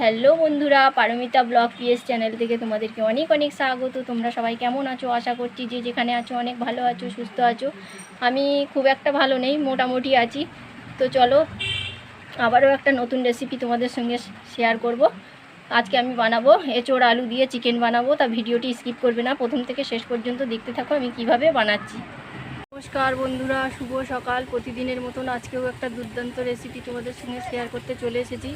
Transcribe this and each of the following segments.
Hello বন্ধুরা, Paromita blog PS channel থেকে তোমাদেরকে অনেক অনেক স্বাগত। তোমরা সবাই কেমন আছো? আশা করছি যে যেখানে আছো অনেক ভালো আছো, সুস্থ আছো। আমি খুব একটা ভালো নেই, মোটামুটি আছি। তো চলো, আবারও একটা নতুন রেসিপি তোমাদের সঙ্গে শেয়ার করব। আজকে আমি বানাবো এঁচোড় আলু দিয়ে চিকেন বানাবো, তা ভিডিওটি স্কিপ করবে না। প্রথম থেকে শেষ পর্যন্ত দেখতে থাকো আমি কীভাবে বানাচ্ছি। নমস্কার বন্ধুরা, শুভ সকাল। প্রতিদিনের মতন আজকেও একটা দুর্দান্ত রেসিপি তোমাদের সঙ্গে শেয়ার করতে চলে এসেছি।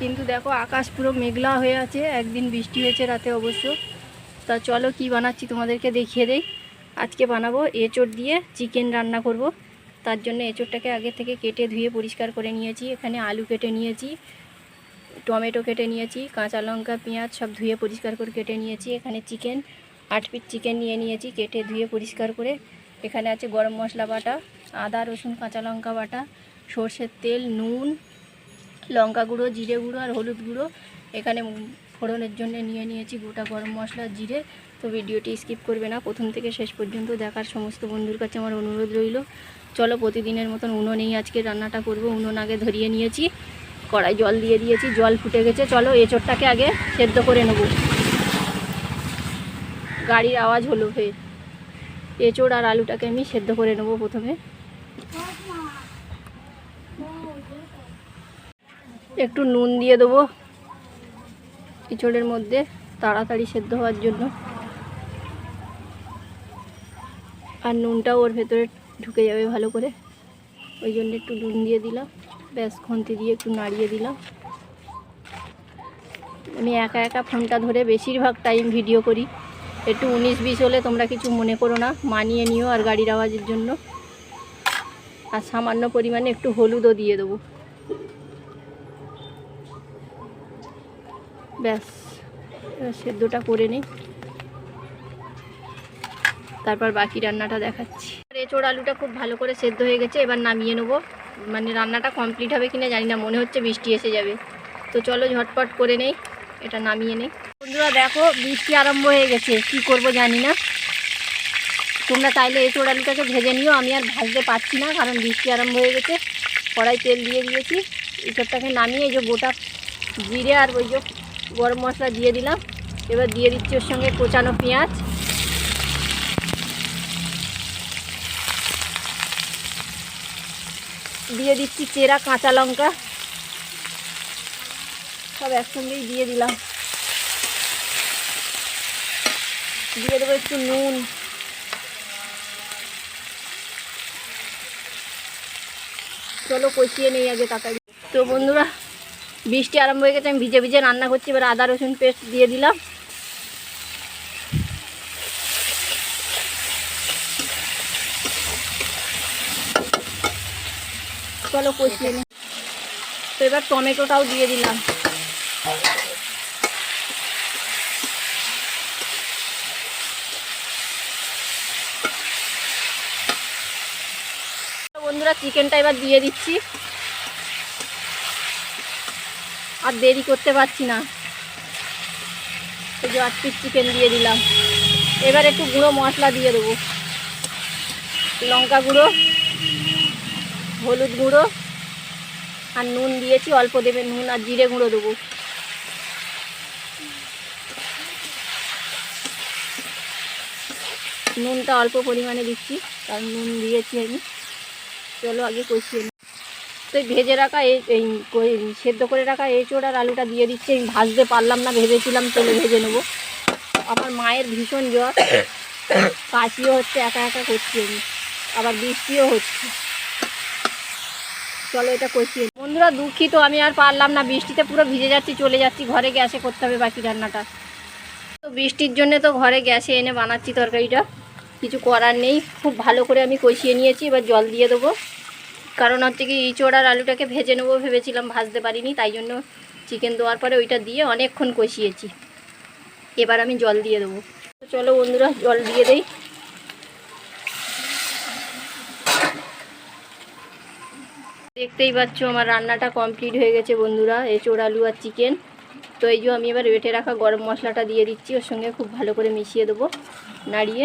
কিন্তু দেখো আকাশ পুরো মেঘলা হয়ে আছে, একদিন বৃষ্টি হয়েছে রাতে অবশ্য। তা চলো কি বানাচ্ছি তোমাদেরকে দেখিয়ে দেই। আজকে বানাবো এঁচোড় দিয়ে চিকেন রান্না করব। তার জন্য এঁচোড়টাকে আগে থেকে কেটে ধুয়ে পরিষ্কার করে নিয়েছি। এখানে আলু কেটে নিয়েছি, টমেটো কেটে নিয়েছি, কাঁচা লঙ্কা, পেঁয়াজ সব ধুয়ে পরিষ্কার করে কেটে নিয়েছি। এখানে চিকেন, আট পিস চিকেন নিয়ে নিয়েছি, কেটে ধুয়ে পরিষ্কার করে। এখানে আছে গরম মশলা বাটা, আদা, রসুন, কাঁচা লঙ্কা বাটা, সর্ষের তেল, নুন লঙ্কা গুঁড়ো, জিরে গুঁড়ো আর হলুদ গুঁড়ো। এখানে ফোড়নের জন্য নিয়ে নিয়েছি গোটা গরম মশলা, জিরে। তো ভিডিওটি স্কিপ করবে না। প্রথম থেকে শেষ পর্যন্ত দেখার সমস্ত বন্ধুর কাছে আমার অনুরোধ রইল। চলো প্রতিদিনের মতন উনুনেই আজকে রান্নাটা করব। উনুন আগে ধরিয়ে নিয়েছি। কড়াই জল দিয়ে দিয়েছি। জল ফুটে গেছে। চলো এঁচোড়টাকে আগে সেদ্ধ করে নেব। গাড়ির আওয়াজ হলো ফের। এঁচোড় আর আলুটাকে আমি সেদ্ধ করে নেব প্রথমে। একটু নুন দিয়ে দেবো এঁচোড়ের মধ্যে তাড়াতাড়ি সেদ্ধ হওয়ার জন্য। আর নুনটাও ওর ভেতরে ঢুকে যাবে ভালো করে। ওই জন্য একটু নুন দিয়ে দিলাম। ব্যাস, খন্তি দিয়ে একটু নাড়িয়ে দিলাম। আমি একা একা ফোনটা ধরে বেশিরভাগ টাইম ভিডিও করি। একটু উনিশ বিশ হলে তোমরা কিছু মনে করো না, মানিয়ে নিও আর গাড়ির আওয়াজের জন্য। আর সামান্য পরিমাণে একটু হলুদও দিয়ে দেবো। ব্যাস সেদ্ধটা করে নিই। তারপর বাকি রান্নাটা দেখাচ্ছি। এঁচোড় আলুটা খুব ভালো করে সেদ্ধ হয়ে গেছে, এবার নামিয়ে নেব। মানে রান্নাটা কমপ্লিট হবে কিনা জানি না, মনে হচ্ছে বৃষ্টি এসে যাবে। তো চলো ঝটপট করে নেই, এটা নামিয়ে নেই। বন্ধুরা, দেখো বৃষ্টি আরম্ভ হয়ে গেছে, কি করব জানি না। তোমরা চাইলে এঁচোড় আলুটাকে ভেজে নিও, আমি আর ভাজতে পারছি না, কারণ বৃষ্টি আরম্ভ হয়ে গেছে। কড়াই তেল দিয়ে দিয়েছি এঁচোড়টাকে নামিয়ে এই যে গোটা জিরে আর ওই যে গরম মশলা দিয়ে দিলাম। এবার দিয়ে দিচ্ছি ওর সঙ্গে কোচানো পেঁয়াজ। দিয়ে দিচ্ছি চেরা কাঁচা লঙ্কা। সব একসঙ্গেই দিয়ে দিলাম। দিয়ে দেবো একটু নুন। চলো কষিয়ে নেই আগে তাড়াতাড়ি। তো বন্ধুরা বৃষ্টি আরম্ভ হয়ে গেছে, আমি ভিজে ভিজে রান্না করছি, এবার আদা, রসুন পেস্ট দিয়ে দিলাম। চলো কষিয়ে নিই তো এবার টমেটোটাও দিয়ে দিলাম। বন্ধুরা, চিকেনটা এবার দিয়ে দিচ্ছি। আর দেরি করতে পারছি না। এই যে পিস চিকেন দিয়ে দিলাম। এবার একটু গুঁড়ো মশলা দিয়ে দেবো। লঙ্কা গুঁড়ো, হলুদ গুঁড়ো, আর নুন দিয়েছি, অল্প দেবে নুন আর জিরে গুঁড়ো দেবো। নুনটা অল্প পরিমাণে দিচ্ছি, কারণ নুন দিয়েছি আমি। চলো আগে কষিয়ে তো ভেজে রাখা এই সেদ্ধ করে রাখা এঁচোড় আর আলুটা দিয়ে দিচ্ছি। আমি ভাজতে পারলাম না, ভেবেছিলাম তেলে ভেজে নেব। আমার মায়ের ভীষণ জ্বর। কাশিও হচ্ছে, একা একা করছি আমি। আবার বৃষ্টিও হচ্ছে। চলো এটা কষিয়ে বন্ধুরা, দুঃখিত, আমি আর পারলাম না। বৃষ্টিতে পুরো ভিজে যাচ্ছি, চলে যাচ্ছি। ঘরে গ্যাসে করতে হবে বাকি রান্নাটা। তো বৃষ্টির জন্য তো ঘরে গ্যাসে এনে বানাচ্ছি তরকারিটা। কিছু করার নেই। খুব ভালো করে আমি কষিয়ে নিয়েছি। এবার জল দিয়ে দেবো। কারণ হচ্ছে কি ইঁচড় আর আলুটাকে ভেজে নেব ভেবেছিলাম, ভাজতে পারিনি, তাই জন্য চিকেন দেওয়ার পরে ওইটা দিয়ে অনেকক্ষণ কষিয়েছি। এবার আমি জল দিয়ে দেবো। চলো বন্ধুরা, জল দিয়ে দেই। দেখতেই পাচ্ছ আমার রান্নাটা কমপ্লিট হয়ে গেছে বন্ধুরা, এঁচোড় আলু আর চিকেন তো এই যে আমি এবার বেটে রাখা গরম মশলাটা দিয়ে দিচ্ছি, ওর সঙ্গে খুব ভালো করে মিশিয়ে দেবো নাড়িয়ে।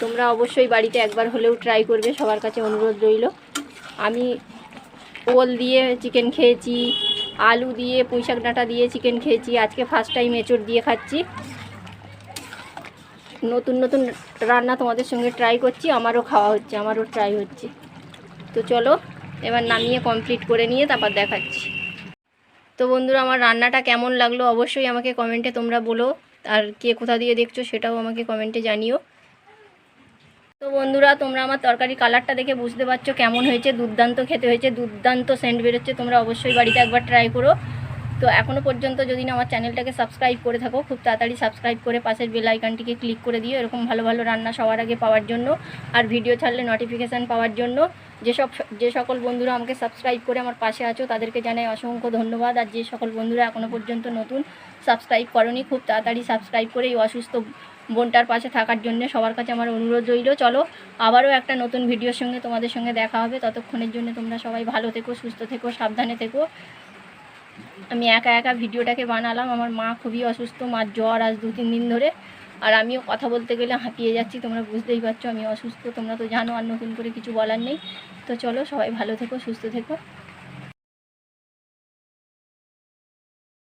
তোমরা অবশ্যই বাড়িতে একবার হলেও ট্রাই করবে, সবার কাছে অনুরোধ রইল। আমি ওল দিয়ে চিকেন খেয়েছি, আলু দিয়ে, পুঁইশাক ডাঁটা দিয়ে চিকেন খেয়েছি। আজকে ফার্স্ট টাইম এঁচড় দিয়ে খাচ্ছি। নতুন নতুন রান্না তোমাদের সঙ্গে ট্রাই করছি, আমারও খাওয়া হচ্ছে, আমারও ট্রাই হচ্ছে। তো চলো, এবার নামিয়ে কমপ্লিট করে নিয়ে তারপর দেখাচ্ছি। তো বন্ধুরা, আমার রান্নাটা কেমন লাগল অবশ্যই আমাকে কমেন্টে তোমরা বলো। আর কে কোথা দিয়ে দেখছ সেটাও আমাকে কমেন্টে জানিও। তো বন্ধুরা, তোমরা আমার তরকারি কালারটা দেখে বুঝতে পারছ কেমন হয়েছে, দুর্দান্ত খেতে হয়েছে, দুর্দান্ত সেন্ট বেরোচ্ছে, তোমরা অবশ্যই বাড়িতে একবার ট্রাই করো। তো এখনও পর্যন্ত যদি না আমার চ্যানেলটাকে সাবস্ক্রাইব করে থাকো, খুব তাড়াতাড়ি সাবস্ক্রাইব করে পাশের বেল আইকনটিকে ক্লিক করে দিও, এরকম ভালো ভালো রান্না সবার আগে পাওয়ার জন্য আর ভিডিও ছাড়লে নোটিফিকেশান পাওয়ার জন্য। যেসব যে সকল বন্ধুরা আমাকে সাবস্ক্রাইব করে আমার পাশে আছো, তাদেরকে জানাই অসংখ্য ধন্যবাদ। আর যে সকল বন্ধুরা এখনও পর্যন্ত নতুন সাবস্ক্রাইব করনি, খুব তাড়াতাড়ি সাবস্ক্রাইব করে এই অসুস্থ বোনটার পাশে থাকার জন্য সবার কাছে আমার অনুরোধ রইল। চলো, আবারও একটা নতুন ভিডিওর সঙ্গে তোমাদের সঙ্গে দেখা হবে। ততক্ষণের জন্য তোমরা সবাই ভালো থেকো, সুস্থ থেকো, সাবধানে থেকো। আমি একা একা ভিডিওটাকে বানালাম। আমার মা খুবই অসুস্থ, মার জ্বর আজ দু তিন দিন ধরে। আর আমিও কথা বলতে গেলে হাঁপিয়ে যাচ্ছি, তোমরা বুঝতেই পারছ, আমি অসুস্থ, তোমরা তো জানো আর নতুন করে কিছু বলার নেই। তো চলো, সবাই ভালো থেকো, সুস্থ থেকো।